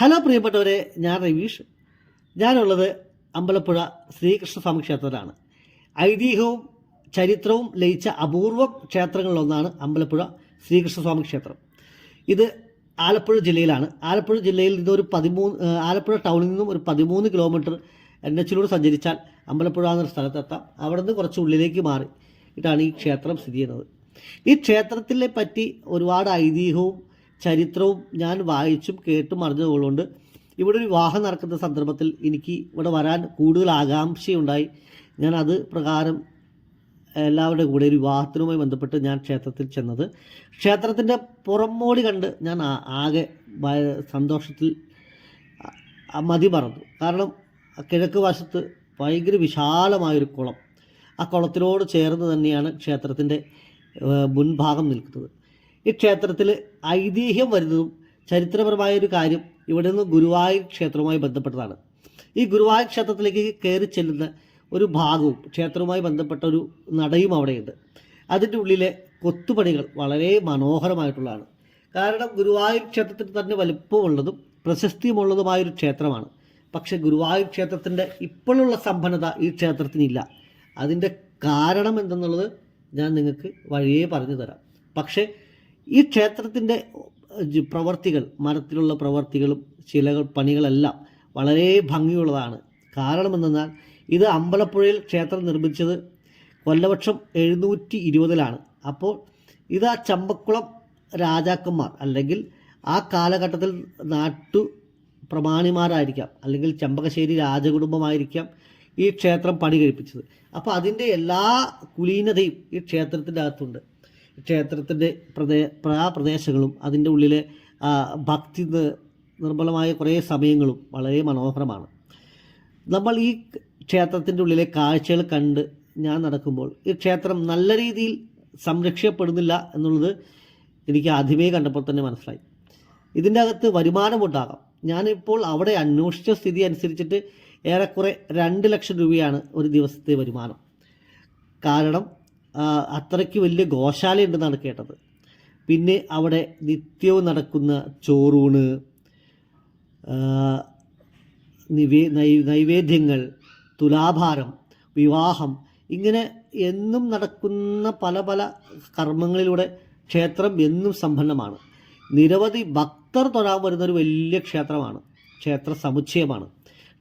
Hello പ്രിയപ്പെട്ടവരെ ഞാൻ രവീഷ്. ഞാനുള്ളത് അമ്പലപ്പുഴ ശ്രീകൃഷ്ണസ്വാമി ക്ഷേത്രത്തിലാണ്. ഐതിഹ്യവും ചരിത്രവും ലയിച്ച അപൂർവ ക്ഷേത്രങ്ങളിലൊന്നാണ് അമ്പലപ്പുഴ ശ്രീകൃഷ്ണസ്വാമി ക്ഷേത്രം. ഇത് ആലപ്പുഴ ജില്ലയിലാണ്. ആലപ്പുഴ ജില്ലയിൽ നിന്ന് ഒരു പതിമൂന്ന് ആലപ്പുഴ ടൗണിൽ നിന്നും ഒരു പതിമൂന്ന് കിലോമീറ്റർ എൻ എച്ചിലൂടെ സഞ്ചരിച്ചാൽ അമ്പലപ്പുഴ എന്നൊരു സ്ഥലത്തെത്താം. അവിടെ നിന്ന് കുറച്ച് ഉള്ളിലേക്ക് മാറി. ഇതാണ് ഈ ക്ഷേത്രം സ്ഥിതി ചെയ്യുന്നത്. ഈ ക്ഷേത്രത്തിനെ പറ്റി ഒരുപാട് ഐതിഹ്യവും ചരിത്രവും ഞാൻ വായിച്ചും കേട്ടും അറിഞ്ഞതുകൊണ്ട് ഇവിടെ ഒരു വിവാഹം നടക്കുന്ന സന്ദർഭത്തിൽ എനിക്ക് ഇവിടെ വരാൻ കൂടുതൽ ആകാംക്ഷയുണ്ടായി. ഞാൻ അത് പ്രകാരം എല്ലാവരുടെ കൂടെ ഒരു വിവാഹത്തിനുമായി ബന്ധപ്പെട്ട് ഞാൻ ക്ഷേത്രത്തിൽ ചെന്നത്. ക്ഷേത്രത്തിന്റെ പുറമോടി കണ്ട് ഞാൻ ആകെ സന്തോഷത്തിൽ മതി മറന്നു. കാരണം കിഴക്ക് വശത്ത് ഭയങ്കര വിശാലമായൊരു കുളം. ആ കുളത്തിനോട് ചേർന്ന് തന്നെയാണ് ക്ഷേത്രത്തിന്റെ മുൻഭാഗം നിൽക്കുന്നത്. ഈ ക്ഷേത്രത്തിൽ ഐതിഹ്യം വരുന്നതും ചരിത്രപരമായ ഒരു കാര്യം ഇവിടെ നിന്ന് ഗുരുവായൂർ ക്ഷേത്രവുമായി ബന്ധപ്പെട്ടതാണ്. ഈ ഗുരുവായൂർ ക്ഷേത്രത്തിലേക്ക് കയറി ചെല്ലുന്ന ഒരു ഭാഗവും ക്ഷേത്രവുമായി ബന്ധപ്പെട്ട ഒരു നടയും അവിടെയുണ്ട്. അതിന്റെ ഉള്ളിലെ കൊത്തുപണികൾ വളരെ മനോഹരമായിട്ടുള്ളതാണ്. കാരണം ഗുരുവായൂർ ക്ഷേത്രത്തിന് തന്നെ വലുപ്പമുള്ളതും പ്രശസ്തിയുമുള്ളതുമായൊരു ക്ഷേത്രമാണ്. പക്ഷെ ഗുരുവായൂർ ക്ഷേത്രത്തിന്റെ ഇപ്പോഴുള്ള സമ്പന്നത ഈ ക്ഷേത്രത്തിനില്ല. അതിന്റെ കാരണം എന്തെന്നുള്ളത് ഞാൻ നിങ്ങൾക്ക് വഴിയേ പറഞ്ഞു തരാം പക്ഷേ ഈ ക്ഷേത്രത്തിന്റെ പ്രവർത്തികൾ മരത്തിലുള്ള പ്രവർത്തികളും ശിലകൾ പണികളെല്ലാം വളരെ ഭംഗിയുള്ളതാണ്. കാരണം എന്തെന്നാൽ ഇത് അമ്പലപ്പുഴയിൽ ക്ഷേത്രം നിർമ്മിച്ചത് കൊല്ലവർഷം എഴുന്നൂറ്റി ഇരുപതിലാണ് അപ്പോൾ ഇത് ആ ചമ്പക്കുളം രാജാക്കന്മാർ അല്ലെങ്കിൽ ആ കാലഘട്ടത്തിൽ നാട്ടു പ്രമാണിമാരായിരിക്കാം അല്ലെങ്കിൽ ചമ്പകശ്ശേരി രാജകുടുംബമായിരിക്കാം ഈ ക്ഷേത്രം പണി കഴിപ്പിച്ചത് അപ്പോൾ അതിന്റെ എല്ലാ കുലീനതയും ഈ ക്ഷേത്രത്തിന്റെ അകത്തുണ്ട്. ക്ഷേത്രത്തിന്റെ പ്രദേ ആ പ്രദേശങ്ങളും അതിന്റെ ഉള്ളിലെ ഭക്തി നിർമ്മലമായ കുറേ സമയങ്ങളും വളരെ മനോഹരമാണ്. നമ്മൾ ഈ ക്ഷേത്രത്തിന്റെ ഉള്ളിലെ കാഴ്ചകൾ കണ്ട് ഞാൻ നടക്കുമ്പോൾ ഈ ക്ഷേത്രം നല്ല രീതിയിൽ സംരക്ഷിക്കപ്പെടുന്നില്ല എന്നുള്ളത് എനിക്ക് ആദ്യമേ കണ്ടപ്പോൾ തന്നെ മനസ്സിലായി. ഇതിന്റെ അകത്ത് വരുമാനമുണ്ടാകാം ഞാനിപ്പോൾ അവിടെ അന്വേഷിച്ച സ്ഥിതി അനുസരിച്ചിട്ട് ഏറെക്കുറെ രണ്ട് ലക്ഷം രൂപയാണ് ഒരു ദിവസത്തെ വരുമാനം. കാരണം അത്രയ്ക്ക് വലിയ ഗോശാല ഉണ്ടെന്നാണ് കേട്ടത്. പിന്നെ അവിടെ നിത്യവും നടക്കുന്ന ചോറൂണ് നിവേ നൈവേദ്യങ്ങൾ തുലാഭാരം വിവാഹം ഇങ്ങനെ എന്നും നടക്കുന്ന പല പല കർമ്മങ്ങളിലൂടെ ക്ഷേത്രം എന്നും സമ്പന്നമാണ്. നിരവധി ഭക്തർ തൊഴാൻ വരുന്നൊരു വലിയ ക്ഷേത്രമാണ്. ക്ഷേത്ര സമുച്ചയമാണ്.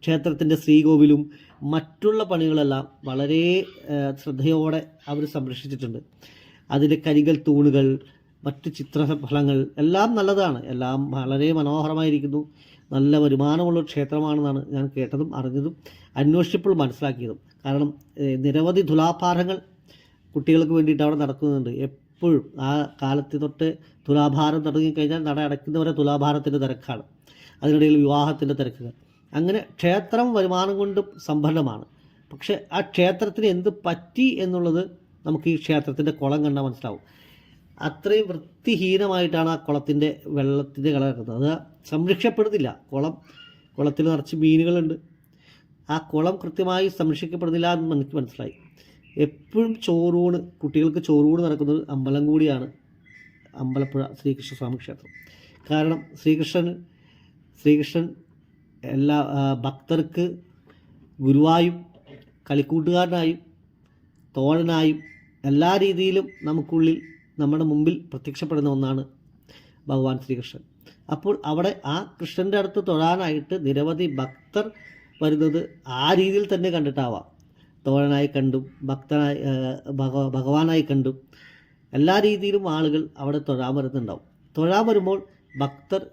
ക്ഷേത്രത്തിന്റെ ശ്രീകോവിലും മറ്റുള്ള പണികളെല്ലാം വളരെ ശ്രദ്ധയോടെ അവർ സംരക്ഷിച്ചിട്ടുണ്ട്. അതിന്റെ കരികൽ തൂണുകൾ മറ്റ് ചിത്രഫലങ്ങൾ എല്ലാം നല്ലതാണ്. എല്ലാം വളരെ മനോഹരമായിരിക്കുന്നു. നല്ല വരുമാനമുള്ള ക്ഷേത്രമാണെന്നാണ് ഞാൻ കേട്ടതും അറിഞ്ഞതും അന്വേഷിച്ചപ്പോൾ മനസ്സിലാക്കിയതും. കാരണം നിരവധി തുലാഭാരങ്ങൾ കുട്ടികൾക്ക് വേണ്ടിയിട്ട് അവിടെ നടക്കുന്നുണ്ട്. എപ്പോഴും ആ കാലത്ത് തൊട്ട് തുലാഭാരം തുടങ്ങിക്കഴിഞ്ഞാൽ നട അടയ്ക്കുന്നവരെ തുലാഭാരത്തിന്റെ തിരക്കാണ്. അതിനിടയിൽ വിവാഹത്തിന്റെ തിരക്കുകൾ. അങ്ങനെ ക്ഷേത്രം വരുമാനം കൊണ്ട് സമ്പന്നമാണ്. പക്ഷെ ആ ക്ഷേത്രത്തിന് എന്ത് പറ്റി എന്നുള്ളത് നമുക്ക് ഈ ക്ഷേത്രത്തിന്റെ കുളം കണ്ടാൽ മനസ്സിലാവും. അത്രയും വൃത്തിഹീനമായിട്ടാണ് ആ കുളത്തിന്റെ വെള്ളത്തിന്റെ കളർ അത് സംരക്ഷപ്പെടുന്നില്ല കുളം കുളത്തിൽ നിറച്ച് മീനുകളുണ്ട്. ആ കുളം കൃത്യമായി സംരക്ഷിക്കപ്പെടുന്നില്ല എന്ന് എനിക്ക് മനസ്സിലായി. എപ്പോഴും ചോറൂണ് കുട്ടികൾക്ക് ചോറൂണ് നടക്കുന്നത് അമ്പലം കൂടിയാണ് അമ്പലപ്പുഴ ശ്രീകൃഷ്ണസ്വാമി ക്ഷേത്രം. കാരണം ശ്രീകൃഷ്ണൻ ശ്രീകൃഷ്ണൻ എല്ലാ ഭക്തർക്ക് ഗുരുവായും കളിക്കൂട്ടുകാരനായും തോഴനായും എല്ലാ രീതിയിലും നമുക്കുള്ളിൽ നമ്മുടെ മുമ്പിൽ പ്രത്യക്ഷപ്പെടുന്ന ഒന്നാണ് ഭഗവാൻ ശ്രീകൃഷ്ണൻ. അപ്പോൾ അവിടെ ആ കൃഷ്ണന്റെ അടുത്ത് തൊഴാനായിട്ട് നിരവധി ഭക്തർ വരുന്നത് ആ രീതിയിൽ തന്നെ കണ്ടിട്ടാവാം. തോഴനായി കണ്ടും ഭക്തനായി ഭഗവാനായി കണ്ടും എല്ലാ രീതിയിലും ആളുകൾ അവിടെ തൊഴാൻ വരുന്നുണ്ടാവും. തൊഴാൻ വരുമ്പോൾ ഭക്തർ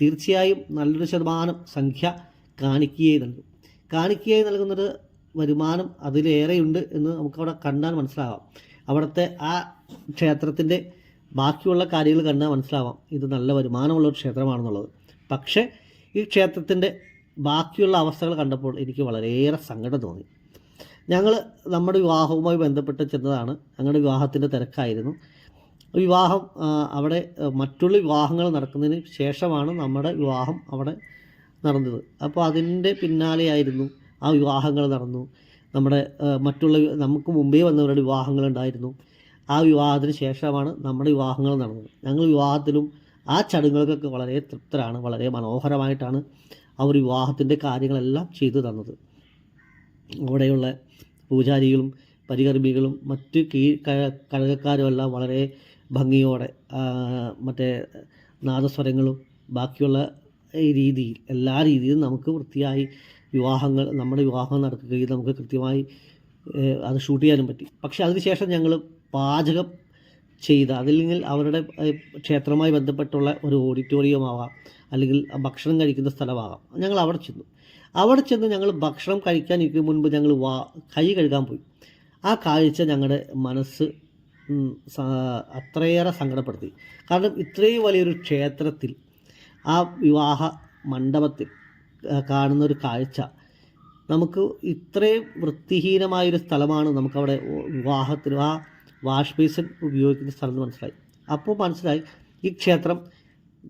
തീർച്ചയായും നല്ലൊരു ശതമാനം സംഖ്യ കാണിക്കുകയായി നൽകും. കാണിക്കുകയായി നൽകുന്നൊരു വരുമാനം അതിലേറെയുണ്ട് എന്ന് നമുക്കവിടെ കണ്ടാൽ മനസ്സിലാവാം. അവിടുത്തെ ആ ക്ഷേത്രത്തിന്റെ ബാക്കിയുള്ള കാര്യങ്ങൾ കണ്ടാൽ മനസ്സിലാവാം. ഇത് നല്ല വരുമാനമുള്ള ഒരു ക്ഷേത്രമാണെന്നുള്ളത്. പക്ഷേ ഈ ക്ഷേത്രത്തിന്റെ ബാക്കിയുള്ള അവസ്ഥകൾ കണ്ടപ്പോൾ എനിക്ക് വളരെയേറെ സങ്കടം തോന്നി. ഞങ്ങൾ നമ്മുടെ വിവാഹവുമായി ബന്ധപ്പെട്ട് ചെന്നതാണ്. ഞങ്ങളുടെ വിവാഹത്തിന്റെ തിരക്കായിരുന്നു. വിവാഹം അവിടെ മറ്റുള്ള വിവാഹങ്ങൾ നടക്കുന്നതിന് ശേഷമാണ് നമ്മുടെ വിവാഹം അവിടെ നടന്നത്. അപ്പോൾ അതിന്റെ പിന്നാലെയായിരുന്നു ആ വിവാഹങ്ങൾ നടന്നു. നമ്മുടെ മറ്റുള്ള നമുക്ക് മുമ്പേ വന്നവരുടെ വിവാഹങ്ങൾ ഉണ്ടായിരുന്നു. ആ വിവാഹത്തിന് ശേഷമാണ് നമ്മുടെ വിവാഹങ്ങൾ നടന്നത്. ഞങ്ങൾ വിവാഹത്തിലും ആ ചടങ്ങുകൾക്കൊക്കെ വളരെ തൃപ്തരാണ് വളരെ മനോഹരമായിട്ടാണ് അവർ വിവാഹത്തിന്റെ കാര്യങ്ങളെല്ലാം ചെയ്തു തന്നത്. അവിടെയുള്ള പൂജാരികളും പരികർമ്മികളും മറ്റ് ക- കഴകക്കാരും എല്ലാം വളരെ ഭംഗിയോടെ മറ്റേ നാദസ്വരങ്ങളും ബാക്കിയുള്ള രീതിയിൽ എല്ലാ രീതിയിലും നമുക്ക് വൃത്തിയായി വിവാഹങ്ങൾ നമ്മുടെ വിവാഹം നടക്കുകയും നമുക്ക് കൃത്യമായി അത് ഷൂട്ട് ചെയ്യാനും പറ്റി. പക്ഷേ അതിനുശേഷം ഞങ്ങൾ പാചകം ചെയ്ത അതില്ലെങ്കിൽ അവരുടെ ക്ഷേത്രവുമായി ബന്ധപ്പെട്ടുള്ള ഒരു ഓഡിറ്റോറിയം ആവാം അല്ലെങ്കിൽ ഭക്ഷണം കഴിക്കുന്ന സ്ഥലമാകാം ഞങ്ങൾ അവിടെ ചെന്നു. അവിടെ ചെന്ന് ഞങ്ങൾ ഭക്ഷണം കഴിക്കാൻ ഇരിക്കും മുൻപ് ഞങ്ങൾ വാ കൈ കഴുകാൻ പോയി. ആ കാഴ്ച ഞങ്ങളുടെ മനസ്സ് അത്രയേറെ സങ്കടപ്പെടുത്തി. കാരണം ഇത്രയും വലിയൊരു ക്ഷേത്രത്തിൽ ആ വിവാഹ മണ്ഡപത്തിൽ കാണുന്നൊരു കാഴ്ച നമുക്ക് ഇത്രയും വൃത്തിഹീനമായൊരു സ്ഥലമാണ് നമുക്കവിടെ വിവാഹത്തിന് ആ വാഷ് ബേസിൻ ഉപയോഗിക്കുന്ന സ്ഥലം മനസ്സിലായി. അപ്പോൾ മനസ്സിലായി ഈ ക്ഷേത്രം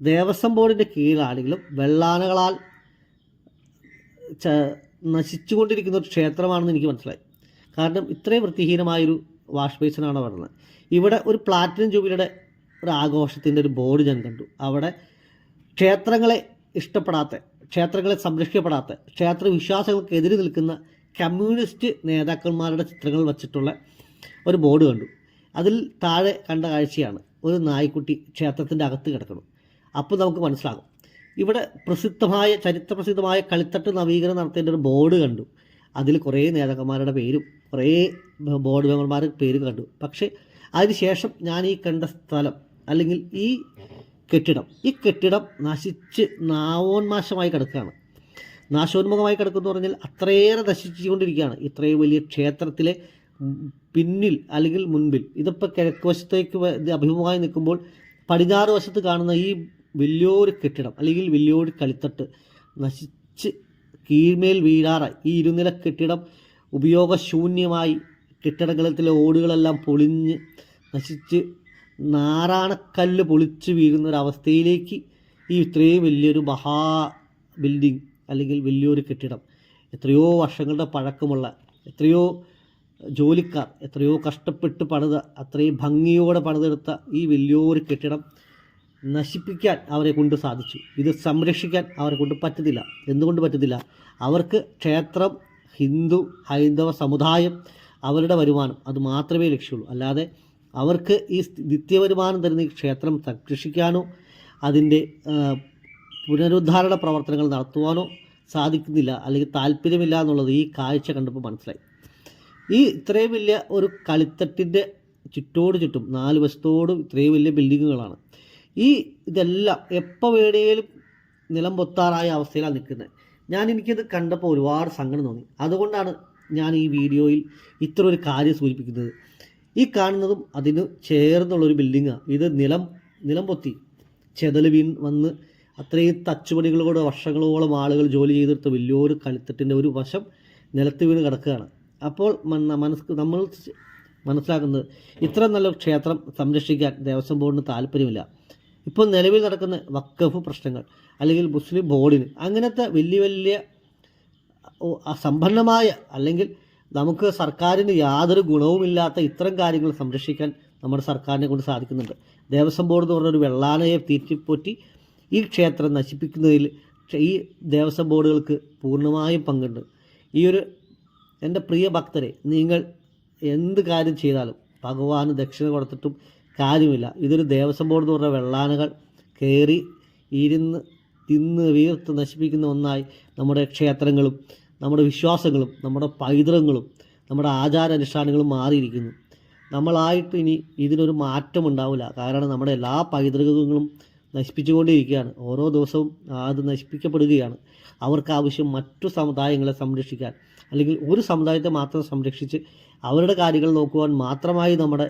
ദേവസ്വം ബോർഡിന്റെ കീഴിലാണെങ്കിലും വെള്ളാനകളാൽ നശിച്ചുകൊണ്ടിരിക്കുന്ന ഒരു ക്ഷേത്രമാണെന്ന് എനിക്ക് മനസ്സിലായി. കാരണം ഇത്രയും വൃത്തിഹീനമായൊരു വാഷ് ബേസിനാണ് പറഞ്ഞത്. ഇവിടെ ഒരു പ്ലാറ്റിനം ജൂബിലിയുടെ ഒരു ആഘോഷത്തിന്റെ ഒരു ബോർഡ് ഞാൻ കണ്ടു. അവിടെ ക്ഷേത്രങ്ങളെ ഇഷ്ടപ്പെടാത്ത ക്ഷേത്രങ്ങളെ സംരക്ഷിക്കപ്പെടാത്ത ക്ഷേത്ര വിശ്വാസങ്ങൾക്കെതിരെ നിൽക്കുന്ന കമ്മ്യൂണിസ്റ്റ് നേതാക്കന്മാരുടെ ചിത്രങ്ങൾ വച്ചിട്ടുള്ള ഒരു ബോർഡ് കണ്ടു. അതിൽ താഴെ കണ്ട കാഴ്ചയാണ് ഒരു നായ്ക്കുട്ടി ക്ഷേത്രത്തിന്റെ അകത്ത് കിടക്കണം അപ്പോൾ നമുക്ക് മനസ്സിലാകും. ഇവിടെ പ്രസിദ്ധമായ ചരിത്രപ്രസിദ്ധമായ കളിത്തട്ട് നവീകരണം നടത്തേണ്ട ഒരു ബോർഡ് കണ്ടു. അതിൽ കുറേ നേതാക്കന്മാരുടെ പേരും കുറേ ബോർഡ് മെമ്പർമാരുടെ പേരും കണ്ടു. പക്ഷേ അതിനുശേഷം ഞാൻ ഈ കണ്ട സ്ഥലം അല്ലെങ്കിൽ ഈ കെട്ടിടം ഈ കെട്ടിടം നശിച്ച് നാവോന്മാശമായി കിടക്കുകയാണ്. നാശോന്മുഖമായി കിടക്കുന്നു പറഞ്ഞാൽ അത്രയേറെ നശിച്ചുകൊണ്ടിരിക്കുകയാണ്. ഇത്രയും വലിയ ക്ഷേത്രത്തിലെ പിന്നിൽ അല്ലെങ്കിൽ മുൻപിൽ. ഇതിപ്പോൾ കിഴക്ക് വശത്തേക്ക് അഭിമുഖമായി നിൽക്കുമ്പോൾ പടിഞ്ഞാറ് വശത്ത് കാണുന്ന ഈ വലിയൊരു കെട്ടിടം അല്ലെങ്കിൽ വലിയൊരു കളിത്തട്ട് നശിച്ച് കീഴ്മേൽ വീഴാറ് ഈ ഇരുനില കെട്ടിടം ഉപയോഗശൂന്യമായി. കെട്ടിടങ്ങളിലെ ഓടുകളെല്ലാം പൊളിഞ്ഞ് നശിച്ച് നാറാണക്കല്ല് പൊളിച്ച് വീഴുന്ന ഒരവസ്ഥയിലേക്ക് ഈ ഇത്രയും വലിയൊരു മഹാ ബിൽഡിംഗ് അല്ലെങ്കിൽ വലിയൊരു കെട്ടിടം എത്രയോ വർഷങ്ങളുടെ പഴക്കമുള്ള എത്രയോ ജോലിക്കാർ എത്രയോ കഷ്ടപ്പെട്ട് പണിത അത്രയും ഭംഗിയോടെ പണിതെടുത്ത ഈ വലിയൊരു കെട്ടിടം നശിപ്പിക്കാൻ അവരെ കൊണ്ട് സാധിച്ചു. ഇത് സംരക്ഷിക്കാൻ അവരെ കൊണ്ട് പറ്റത്തില്ല. എന്തുകൊണ്ട് പറ്റത്തില്ല? അവർക്ക് ക്ഷേത്രം ഹിന്ദു ഹൈന്ദവ സമുദായം അവരുടെ വരുമാനം. അത് മാത്രമേ ലക്ഷ്യമുള്ളൂ. അല്ലാതെ അവർക്ക് ഈ നിത്യവരുമാനം തരുന്ന ഈ ക്ഷേത്രം സംരക്ഷിക്കാനോ അതിന്റെ പുനരുദ്ധാരണ പ്രവർത്തനങ്ങൾ നടത്തുവാനോ സാധിക്കുന്നില്ല അല്ലെങ്കിൽ താല്പര്യമില്ല എന്നുള്ളത് ഈ കാഴ്ച കണ്ടപ്പോൾ മനസ്സിലായി. ഈ ഇത്രയും വലിയ ഒരു കളിത്തട്ടിന്റെ ചുറ്റോട് ചുറ്റും നാല് വശത്തോടും ഇത്രയും വലിയ ബിൽഡിങ്ങുകളാണ് ഈ ഇതെല്ലാം എപ്പോൾ വേണേലും നിലം പൊത്താറായ അവസ്ഥയിലാണ് നിൽക്കുന്നത് ഞാൻ എനിക്കത് കണ്ടപ്പോൾ ഒരുപാട് സങ്കടം തോന്നി. അതുകൊണ്ടാണ് ഞാൻ ഈ വീഡിയോയിൽ ഇത്ര ഒരു കാര്യം സൂചിപ്പിക്കുന്നത്. ഈ കാണുന്നതും അതിന് ചേർന്നുള്ളൊരു ബിൽഡിങ്ങാണ് ഇത് നിലം നിലം പൊത്തി. ചെതൽ വീൺ വന്ന് അത്രയും തച്ചുപണികളോട് വർഷങ്ങളോളം ആളുകൾ ജോലി ചെയ്തെടുത്ത വലിയൊരു കളിത്തട്ടിന്റെ ഒരു വശം നിലത്ത് വീണ് കിടക്കുകയാണ്. അപ്പോൾ മനസ് നമ്മൾ മനസ്സിലാക്കുന്നത് ഇത്ര നല്ല ക്ഷേത്രം സംരക്ഷിക്കാൻ ദേവസ്വം ബോർഡിന് താല്പര്യമില്ല. ഇപ്പോൾ നിലവിൽ നടക്കുന്ന വക്കഫ് പ്രശ്നങ്ങൾ അല്ലെങ്കിൽ മുസ്ലിം ബോർഡിന് അങ്ങനത്തെ വലിയ വലിയ സമ്പന്നമായ അല്ലെങ്കിൽ നമുക്ക് സർക്കാരിന് യാതൊരു ഗുണവുമില്ലാത്ത ഇത്തരം കാര്യങ്ങൾ സംരക്ഷിക്കാൻ നമ്മുടെ സർക്കാരിനെ കൊണ്ട് സാധിക്കുന്നുണ്ട്. ദേവസ്വം ബോർഡ് എന്ന് പറഞ്ഞൊരു വെള്ളാനയെ തീറ്റിപ്പൊറ്റി ഈ ക്ഷേത്രം നശിപ്പിക്കുന്നതിൽ ഈ ദേവസ്വം ബോർഡുകൾക്ക് പൂർണമായും പങ്കുണ്ട്. ഈ ഒരു എന്റെ പ്രിയ ഭക്തരെ നിങ്ങൾ എന്ത് കാര്യം ചെയ്താലും ഭഗവാന് ദക്ഷിണ കൊടുത്തിട്ടും കാര്യമില്ല. ഇതൊരു ദേവസ്വം ബോർഡ് എന്ന് പറഞ്ഞ വെള്ളാനകൾ കയറി ഇരുന്ന് തിന്ന് വീർത്ത് നശിപ്പിക്കുന്ന ഒന്നായി നമ്മുടെ ക്ഷേത്രങ്ങളും നമ്മുടെ വിശ്വാസങ്ങളും നമ്മുടെ പൈതൃകങ്ങളും നമ്മുടെ ആചാരാനുഷ്ഠാനങ്ങളും മാറിയിരിക്കുന്നു. നമ്മളായിട്ട് ഇനി ഇതിനൊരു മാറ്റമുണ്ടാവില്ല കാരണം നമ്മുടെ എല്ലാ പൈതൃകങ്ങളും നശിപ്പിച്ചുകൊണ്ടിരിക്കുകയാണ്. ഓരോ ദിവസവും അത് നശിപ്പിക്കപ്പെടുകയാണ്. അവർക്ക് ആവശ്യം മറ്റു സമുദായങ്ങളെ സംരക്ഷിക്കാൻ അല്ലെങ്കിൽ ഒരു സമുദായത്തെ മാത്രം സംരക്ഷിച്ച് അവരുടെ കാര്യങ്ങൾ നോക്കുവാൻ മാത്രമായി നമ്മുടെ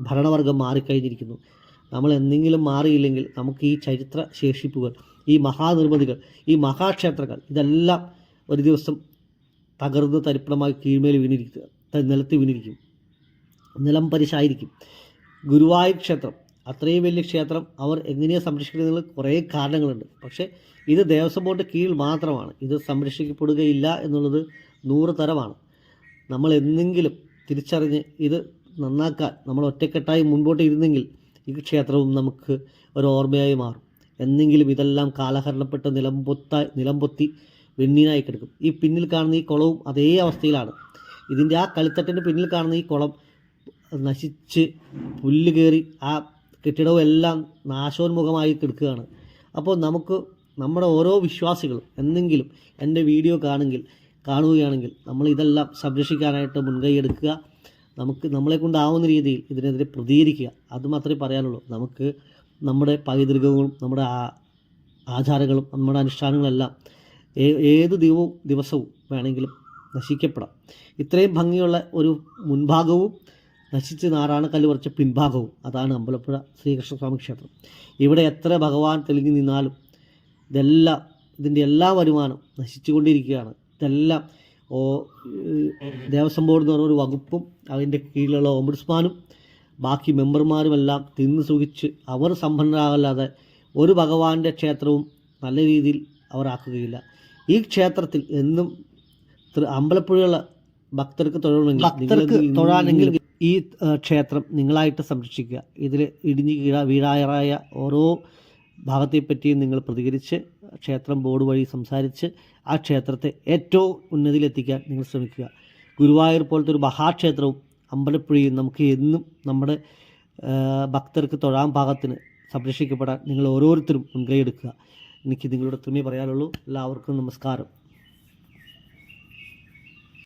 ഭരണവർഗം മാറിക്കഴിഞ്ഞിരിക്കുന്നു. നമ്മൾ എന്തെങ്കിലും മാറിയില്ലെങ്കിൽ നമുക്ക് ഈ ചരിത്ര ശേഷിപ്പുകൾ ഈ മഹാനിർമ്മിതികൾ ഈ മഹാക്ഷേത്രങ്ങൾ ഇതെല്ലാം ഒരു ദിവസം തകർന്ന് തരിപ്പണമായി കീഴ്മേൽ വീണിരിക്കുക ത- നിലത്ത് വീണിരിക്കും. നിലം പരിശായിരിക്കും. ഗുരുവായൂർ ക്ഷേത്രം അത്രയും വലിയ ക്ഷേത്രം അവർ എങ്ങനെയാണ് സംരക്ഷിക്കുന്നതിന് കുറേ കാരണങ്ങളുണ്ട്. പക്ഷേ ഇത് ദേവസ്വം ബോർഡിന്റെ കീഴിൽ മാത്രമാണ്. ഇത് സംരക്ഷിക്കപ്പെടുകയില്ല എന്നുള്ളത് നൂറ് തരമാണ്. നമ്മൾ എന്തെങ്കിലും തിരിച്ചറിഞ്ഞ് ഇത് നന്നാക്കാൻ നമ്മൾ ഒറ്റക്കെട്ടായി മുൻപോട്ട് ഇരുന്നെങ്കിൽ ഈ ക്ഷേത്രവും നമുക്ക് ഒരു ഓർമ്മയായി മാറും. എന്നെങ്കിലും ഇതെല്ലാം കാലഹരണപ്പെട്ട് നിലംപൊത്ത നിലംപൊത്തി വെണ്ണീനായി കിടക്കും. ഈ പിന്നിൽ കാണുന്ന ഈ കുളവും അതേ അവസ്ഥയിലാണ്. ഇതിന്റെ ആ കളിത്തട്ടിന്റെ പിന്നിൽ കാണുന്ന ഈ കുളം നശിച്ച് പുല്ല് കയറി ആ കെട്ടിടവും എല്ലാം നാശോന്മുഖമായി കിടക്കുകയാണ്. അപ്പോൾ നമുക്ക് നമ്മുടെ ഓരോ വിശ്വാസികളും എന്തെങ്കിലും എന്റെ വീഡിയോ കാണുമെങ്കിൽ കാണുകയാണെങ്കിൽ നമ്മൾ ഇതെല്ലാം സംരക്ഷിക്കാനായിട്ട് മുൻകൈ എടുക്കുക. നമുക്ക് നമ്മളെ കൊണ്ടാവുന്ന രീതിയിൽ ഇതിനെതിരെ പ്രതികരിക്കുക. അത് മാത്രമേ പറയാനുള്ളൂ. നമുക്ക് നമ്മുടെ പൈതൃകങ്ങളും നമ്മുടെ ആചാരങ്ങളും നമ്മുടെ അനുഷ്ഠാനങ്ങളെല്ലാം ഏത് ദിവവും ദിവസവും വേണമെങ്കിലും നശിക്കപ്പെടാം. ഇത്രയും ഭംഗിയുള്ള ഒരു മുൻഭാഗവും നശിച്ച് നാറാണക്കല്ല് കുറച്ച പിൻഭാഗവും അതാണ് അമ്പലപ്പുഴ ശ്രീകൃഷ്ണസ്വാമി ക്ഷേത്രം. ഇവിടെ എത്ര ഭഗവാൻ തെളിഞ്ഞു നിന്നാലും ഇതെല്ലാം ഇതിന്റെ എല്ലാ വരുമാനം നശിച്ചുകൊണ്ടിരിക്കുകയാണ് ഇതെല്ലാം ഓ ദേവസ്വം ബോർഡ് എന്ന് പറഞ്ഞ ഒരു വകുപ്പും അതിന്റെ കീഴിലുള്ള ഓംബുഡ്സ്മാനും ബാക്കി മെമ്പർമാരുമെല്ലാം തിന്ന് സുഖിച്ച് അവർ സമ്പന്നരാകല്ലാതെ ഒരു ഭഗവാന്റെ ക്ഷേത്രവും നല്ല രീതിയിൽ അവർ ആക്കുകയില്ല. ഈ ക്ഷേത്രത്തിൽ എന്നും അമ്പലപ്പുഴയുള്ള ഭക്തർക്ക് തൊഴണമെങ്കിൽ ഭക്തർക്ക് തൊഴാനെങ്കിൽ ഈ ക്ഷേത്രം നിങ്ങളായിട്ട് സംരക്ഷിക്കുക. ഇതിൽ ഇടിഞ്ഞു കീഴ വീഴായറായ ഓരോ ഭാഗത്തെപ്പറ്റിയും നിങ്ങൾ പ്രതികരിച്ച് ക്ഷേത്രം ബോർഡ് വഴി സംസാരിച്ച് ആ ക്ഷേത്രത്തെ ഏറ്റവും ഉന്നതിയിലെത്തിക്കാൻ നിങ്ങൾ ശ്രമിക്കുക. ഗുരുവായൂർ പോലത്തെ ഒരു മഹാക്ഷേത്രവും അമ്പലപ്പുഴയും നമുക്ക് എന്നും നമ്മുടെ ഭക്തർക്ക് തൊഴാൻ പാകത്തിന് സംരക്ഷിക്കപ്പെടാൻ നിങ്ങൾ ഓരോരുത്തരും മുൻകൈ എടുക്കുക. എനിക്ക് നിങ്ങളുടെ ഒത്തുമേ പറയാനുള്ളൂ. എല്ലാവർക്കും നമസ്കാരം.